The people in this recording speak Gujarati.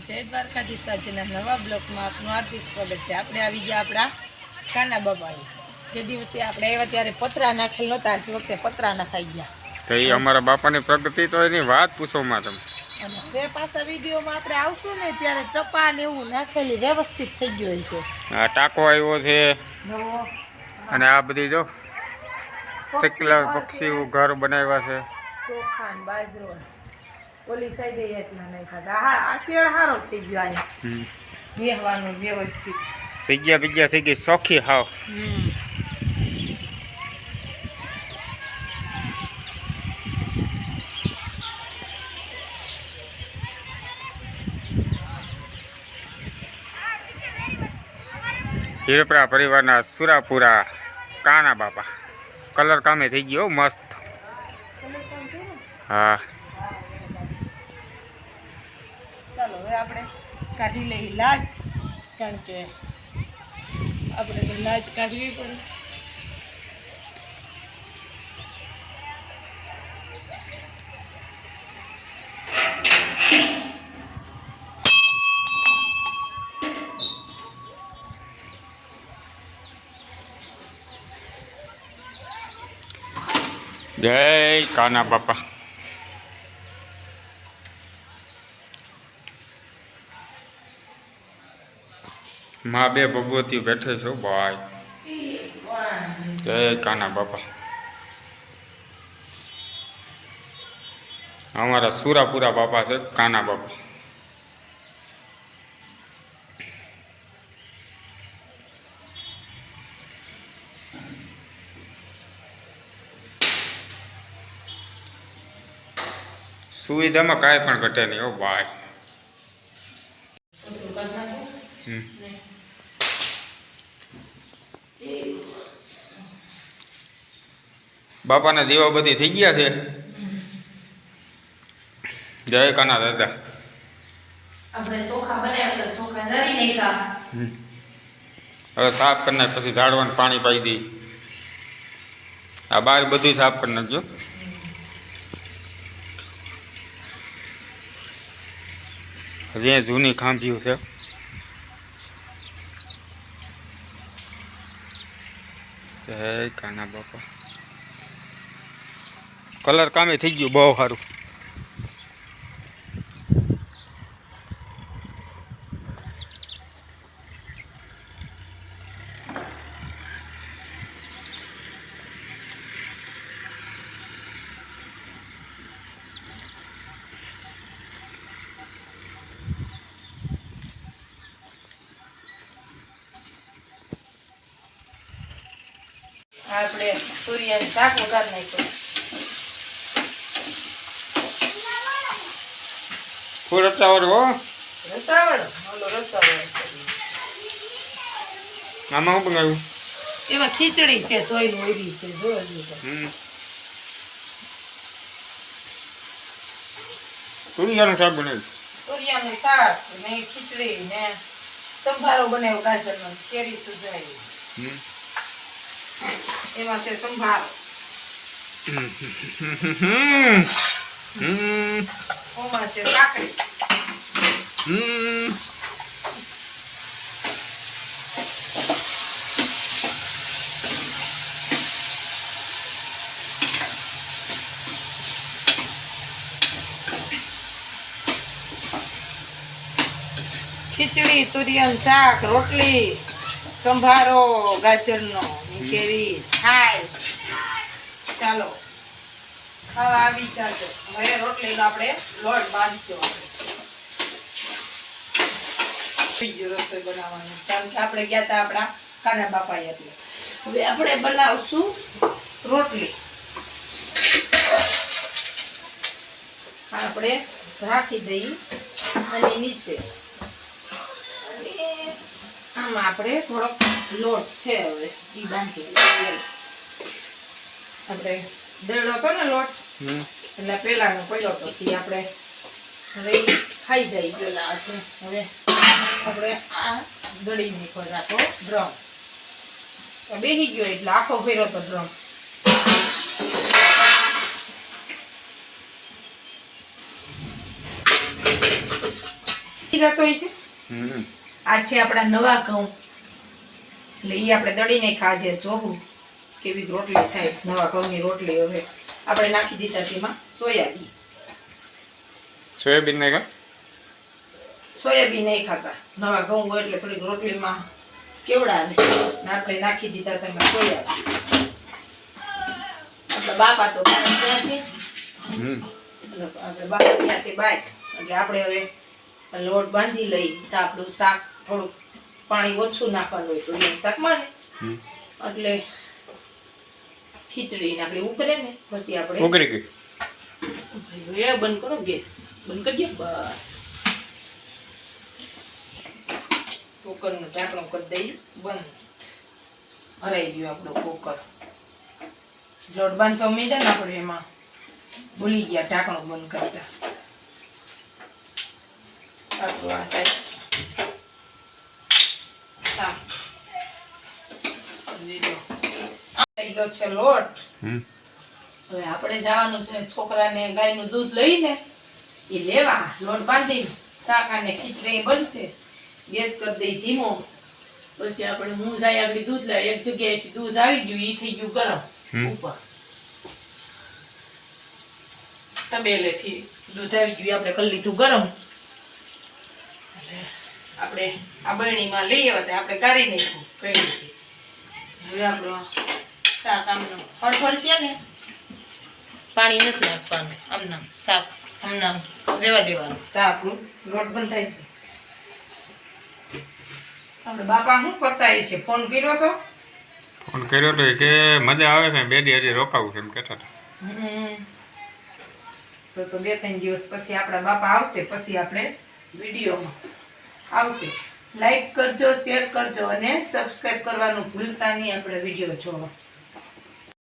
જય દ્વારકાધીશ સાજીના નવા બ્લોકમાં આપનું હાર્દિક સ્વાગત છે. આપણે આવી ગયા આપણા કાના બાબાએ. જે દિવસે આપણે આવ્યા ત્યારે પતરા નાખેલ નહોતા આજ વખતે પતરા નાખાઈ ગયા. તો એ અમારા બાપાની પ્રગતિ તો એની વાત પૂછોમાં તમે. અને તે પાછા વિડીયોમાં આપણે આવશું ને ત્યારે ટપા ને એવું નાખેલી વ્યવસ્થિત થઈ ગયું છે આ ટાંકો આવ્યો છે. અને આ બધી જો ચકલા પક્ષીઓ ઘર બનાવ્યા છે. ચોખા બાજરો. ઓલી સાઈડે એટલા નાખ્યા હા આ શેડ સારો થઈ ગયો અહીંયા હમ. બેહવાનું વ્યવસ્થિત. જગ્યા બીગ્યા થઈ ગઈ સોખી હાવ. હમ. હીરપરા પરિવારના સુરાપુરા કાના બાપા. કલર કામે થઈ ગયો હો, મસ્ત. હા ચાલો હવે આપણે કાઢી લઈ લાજ, કારણ કે આપણે તો લાજ કાઢવી પડે. જય કાના બાપા માં બે ભગવતી બેઠે છો ભાઈ. જય કાના બાપા. અમારા સુરાપુરા બાપા છે કાના બાપા. સુવિધામાં કાંઈ પણ ઘટે નહીં હો ભાઈ. હમ. બાપાના દીવા બધી થઈ ગયા છે. જય કાના દાદા. આપણે બનાવ્યા જરી નાખ્યા. હવે સાફ કરી નાખ પછી ઝાડવાનું પાણી પાઈ દઈ આ બહાર બધું સાફ કરી નાખજો. હજી જૂની ખાંભીઓ છે. જય કાના બાપા. કલર કામે થઈ ગયું બહુ સારું. આપણે સૂર્યને શાક વઘાર નાખ્યો. હો? રસાવળ ઓલો આમાં શું બનાવ્યું? એમાં ખીચડી છે ઓરી તુરિયાનું શાક બનાવ્યું? તુરિયાનું શાક ને ખીચડી ને સંભારો બનાવ્યો ગાજરનો કેરી સુધારી. હમ. એમાં છે સંભારો. હમ. ઓમાં છે કાકડી. હમ. ખીચડી તુરિયન શાક રોટલી સંભારો ગાજરનો ને કેરી ખાય ચાલો. ખાવા આ વિચારજો. હવે રોટલીનો આપણે લોટ બાંધજો આપણે. હવે રાખી દઈ અને નીચે. આમાં આપણે થોડોક લોટ છે હવે એ બાંધી આપણે દળો હતો ને લોટ? એટલે પેલાનો પડ્યો તો તે આપણે હવે ખાઈ જાય પેલા. હવે આપણે આ દળી નીકળ રાખો ડ્રમ. બેસી ગયો એટલે આખો ફેરો તો ડ્રમ. જતો હોય છે? આ છે આપણા નવા ઘઉં. એટલે એ આપણે દળીને ખાજે જોવું કેવી રોટલી થાય નવા ઘઉંની રોટલી હવે. આપણે નાખી દીધા તેમાં સોયાબીન. સોયાબીન નાખ્યા સોયાબીન નહીં ખાતા. નવા ઘઉં હોય એટલે થોડીક રોટલીમાં કેવડા આવે. આપણે નાખી દીધા તેમાં સોયાબીન. આપણા બાપા તો ગયા છે. આપણે બાપા છે બાય એટલે આપણે હવે લોટ બાંધી લઈ તો આપણું શાક થોડુંક પાણી ઓછું નાખવાનું હોય તો એ શાકમાં ને એટલે ખીચડી ને આપણે ઉકરે ને પછી આપણે ઉકરી ગઈ. એ બંધ કરો ગેસ બંધ કરી દો બસ. કુકરનું ઢાંકણું કરી દઈએ બંધ. ભરાઈ ગયું આપણું કુકર. લોટ બાંધતો મીઠા ને આપણે એમાં. ભૂલી ગયા ઢાંકણું બંધ કરતા આપણું આ સાઈડ હા લીધો. ગયો છે લોટ. હવે આપણે જવાનું છે છોકરાને ગાયનું દૂધ લઈને. એ લેવા લોટ બાંધી શાક અને ખીચડી બનશે. ગેસ કરી દઈ ધીમો. પછી આપણે હું જાય આગળ દૂધ લાવી એક જગ્યાએથી દૂધ આવી ગયું એ થઈ ગયું ગરમ ઉપર. તબેલેથી દૂધ આવી ગયું આપણે કરી લીધું ગરમ. આપણે આ બરણીમાં લઈ આવ્યા આપણે કાઢી નાખ્યું કઈ રીતે હવે આપણો શાક આમનું ફળફળ છે ને પાણી નથી નાખવાનું. આમના શાક આમનામ રેવા દેવાનું. તો આપણું લોટ બંધ થાય છે આપણે બાપા શું કરતા છે? ફોન કર્યો તો? ફોન કર્યો તો કે મજા આવે છે બે દી હજી રોકાવું છે એમ કહેતા હતા. તો તો બે ત્રણ દિવસ પછી આપણા બાપા આવશે પછી આપણે વિડીયોમાં આવશે. લાઈક કરજો શેર કરજો અને સબસ્ક્રાઈબ કરવાનું ભૂલતા નહીં આપણે વીડિયો જોવા.